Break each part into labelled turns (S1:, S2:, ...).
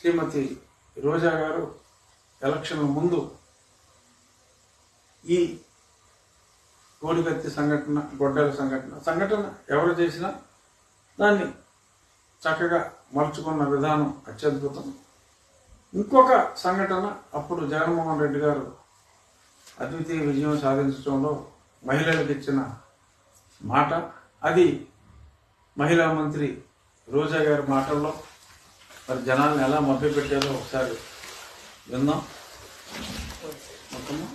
S1: శ్రీమతి రోజా గారు ఎలక్షన్ ముందు ఈ కోడికత్తి సంఘటన గొడ్డల సంఘటన సంఘటన ఎవరు చేసినా దాన్ని చక్కగా మలుచుకున్న విధానం అత్యద్భుతం. ఇంకొక సంఘటన అప్పుడు జగన్మోహన్ రెడ్డి గారు అద్వితీయ విజయం సాధించడంలో మహిళలకు ఇచ్చిన మాట. అది మహిళా మంత్రి రోజా గారి మాటల్లో మరి జనాల్ని ఎలా మభ్యపెట్టారో ఒకసారి విన్నాం మొత్తము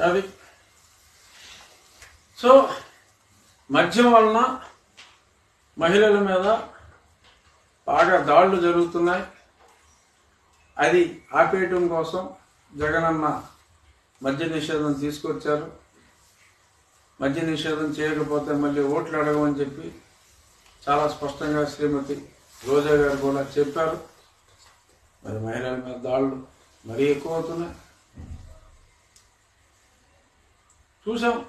S2: అది
S1: సో మద్యం వలన మహిళల మీద బాగా దాడులు జరుగుతున్నాయి. అది ఆపేయటం కోసం జగనన్న మద్య నిషేధం తీసుకొచ్చారు. మద్య నిషేధం చేయకపోతే మళ్ళీ ఓట్లు అడగమని చెప్పి చాలా స్పష్టంగా శ్రీమతి రోజా గారు కూడా చెప్పారు. మరి మహిళల మీద దాడులు మరీ ఎక్కువ అవుతున్నాయి. చూసాం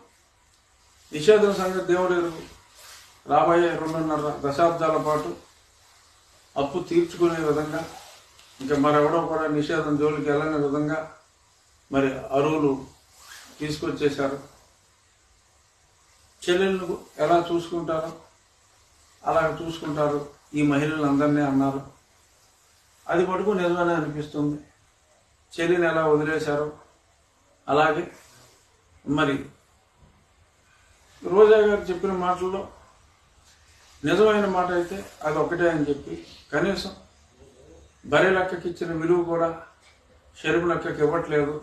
S1: నిషేధం సంగతి దేవుడు రాబోయే రెండున్నర దశాబ్దాల పాటు అప్పు తీర్చుకునే విధంగా ఇంకా మరెవడో కూడా నిషేధం జోలికి వెళ్ళని విధంగా మరి అరువులు తీసుకొచ్చేశారు. చెల్లెళ్ళు ఎలా చూసుకుంటారో అలా చూసుకుంటారు. ఈ మహిళలందరినీ అన్నారు. అది మటుకు నిజమనే అనిపిస్తుంది. చెల్లిని ఎలా వదిలేశారో అలాగే మరి రోజా గారు చెప్పిన మాటల్లో నిజమైన మాట అయితే అది ఒకటే అని చెప్పి కనీసం బరి లెక్కకి ఇచ్చిన విలువ కూడా షరుపు లెక్కకి ఇవ్వట్లేదు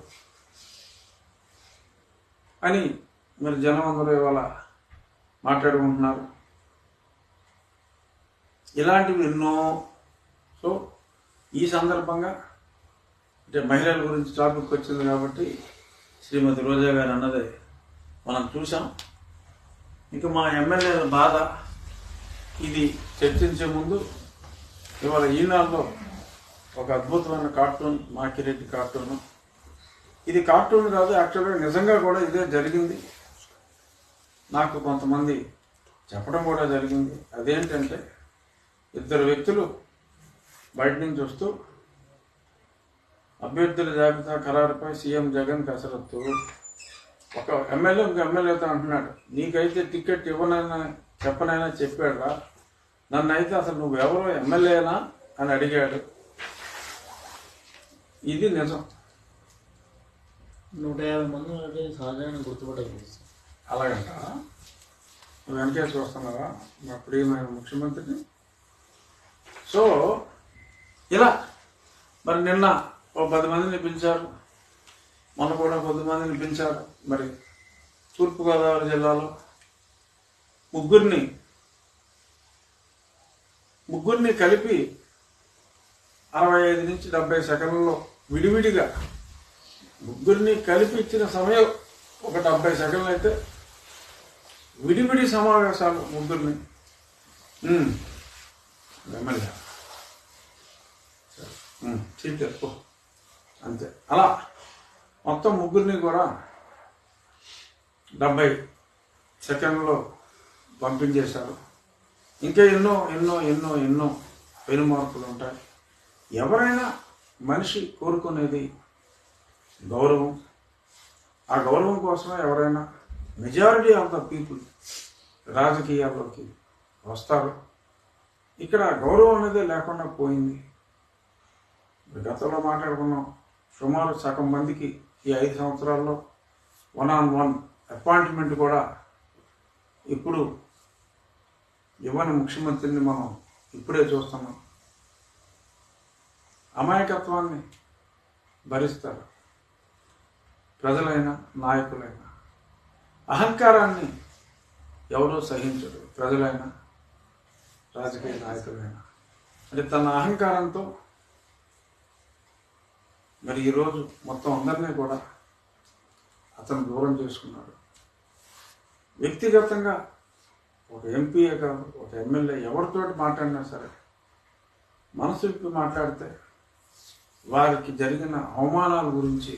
S1: అని మరి జనం అందరూ ఇవాళ మాట్లాడుకుంటున్నారు. ఇలాంటివి ఎన్నో. సో ఈ సందర్భంగా అంటే మహిళల గురించి టాపిక్ వచ్చింది కాబట్టి శ్రీమతి రోజా గారు అన్నది మనం చూసాం ఇక మా ఎమ్మెల్యేల బాధ ఇది చర్చించే ముందు ఇవాళ ఈనాడులో ఒక అద్భుతమైన కార్టూన్ మాకిరెడ్డి కార్టూన్. ఇది కార్టూన్ కాదు యాక్చువల్గా నిజంగా కూడా ఇదే జరిగింది. నాకు కొంతమంది చెప్పడం కూడా జరిగింది. అదేంటంటే ఇద్దరు వ్యక్తులు బయట నుంచి వస్తూ అభ్యర్థుల జాబితా ఖరారుపై సీఎం జగన్ కసరత్తు. ఒక ఎమ్మెల్యే ఇంకో ఎమ్మెల్యేతో అంటున్నాడు నీకైతే టికెట్ ఇవ్వనైనా చెప్పనైనా చెప్పాడురా. నన్ను అయితే అసలు నువ్వు ఎవరో ఎమ్మెల్యేనా? అని అడిగాడు. ఇది నిజం.
S3: నూట యాభై మంది ఉన్నట్టు సహజంగా గుర్తుపట్టగలుగుతాం
S1: అలాగంట? నువ్వు వెనకేసి వస్తున్నావా మా ప్రియమైన ముఖ్యమంత్రిని. సో ఇలా. మరి నిన్న ఓ పది మందిని పిలిచారు. మొన్న కూడా కొద్దిమందిని పిలిచారు. మరి తూర్పుగోదావరి జిల్లాలో ముగ్గురిని ముగ్గురిని కలిపి అరవై ఐదు నుంచి డెబ్బై సెకండ్లలో విడివిడిగా ముగ్గురిని కలిపి ఇచ్చిన సమయం ఒక డెబ్బై సెకండ్లు అయితే విడివిడి సమావేశాలు ముగ్గురిని. ఎమ్మెల్యే సీట్ అంతే. అలా మొత్తం ముగ్గురిని కూడా డెబ్బై సెకండ్లో పంపించేశారు. ఇంకా ఎన్నో ఎన్నో ఎన్నో ఎన్నో పెనుమార్పులు ఉంటాయి. ఎవరైనా మనిషి కోరుకునేది గౌరవం. ఆ గౌరవం కోసమే ఎవరైనా మెజారిటీ ఆఫ్ ద పీపుల్ రాజకీయాల్లోకి వస్తారు. ఇక్కడ గౌరవం అనేది లేకుండా పోయింది. గతంలో మాట్లాడుకున్నాం. సుమారు సగం మందికి ఈ ఐదు సంవత్సరాల్లో వన్ ఆన్ వన్ అపాయింట్మెంట్ కూడా ఇప్పుడు ఇవ్వని ముఖ్యమంత్రిని మనం ఇప్పుడే చూస్తున్నాం. అమాయకత్వాన్ని భరిస్తారు. ప్రజలైనా నాయకులైనా. అహంకారాన్ని ఎవరూ సహించరు. ప్రజలైనా రాజకీయ నాయకులైనా. అంటే తన అహంకారంతో మరి ఈరోజు మొత్తం అందరినీ కూడా అతను దూరం చేసుకున్నాడు. వ్యక్తిగతంగా ఒక ఎంపీఏ కాదు ఒక ఎమ్మెల్యే ఎవరితోటి మాట్లాడినా సరే మనసు విప్పి మాట్లాడితే వారికి జరిగిన అవమానాల గురించి